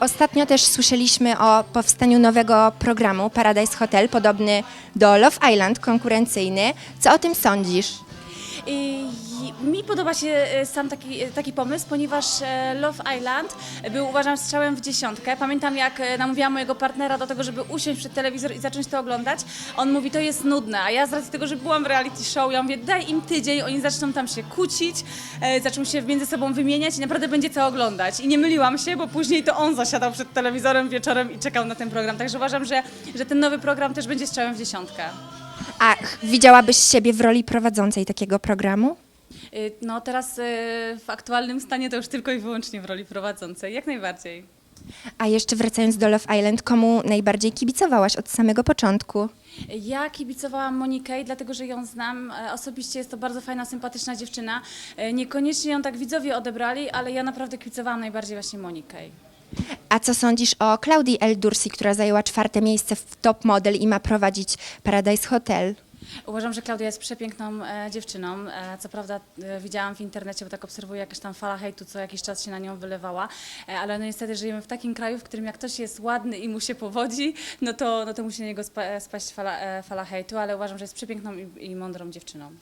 Ostatnio też słyszeliśmy o powstaniu nowego programu Paradise Hotel, podobny do Love Island, konkurencyjny. Co o tym sądzisz? Mi podoba się e, sam taki, taki pomysł, ponieważ e, Love Island był uważam strzałem w dziesiątkę. Pamiętam jak e, namówiłam mojego partnera do tego, żeby usiąść przed telewizor i zacząć to oglądać. On mówi, to jest nudne, a ja z racji tego, że byłam w reality show, ja mówię, daj im tydzień, oni zaczną tam się kłócić, e, zaczną się między sobą wymieniać i naprawdę będzie co oglądać. I nie myliłam się, bo później to on zasiadał przed telewizorem wieczorem i czekał na ten program. Także uważam, że, że ten nowy program też będzie strzałem w dziesiątkę. A widziałabyś siebie w roli prowadzącej takiego programu? Y, No teraz y, w aktualnym stanie to już tylko i wyłącznie w roli prowadzącej, jak najbardziej. A jeszcze wracając do Love Island, komu najbardziej kibicowałaś od samego początku? Ja kibicowałam Monikej, dlatego że ją znam. E, Osobiście jest to bardzo fajna, sympatyczna dziewczyna. E, Niekoniecznie ją tak widzowie odebrali, ale ja naprawdę kibicowałam najbardziej właśnie Monikej. A co sądzisz o Claudii El Dursi, która zajęła czwarte miejsce w Top Model i ma prowadzić Paradise Hotel? Uważam, że Klaudia jest przepiękną e, dziewczyną. E, co prawda e, widziałam w internecie, bo tak obserwuję jakaś tam fala hejtu, co jakiś czas się na nią wylewała, e, ale no niestety żyjemy w takim kraju, w którym jak ktoś jest ładny i mu się powodzi, no to, no to musi na niego spa, spaść fala, e, fala hejtu, ale uważam, że jest przepiękną i, i mądrą dziewczyną.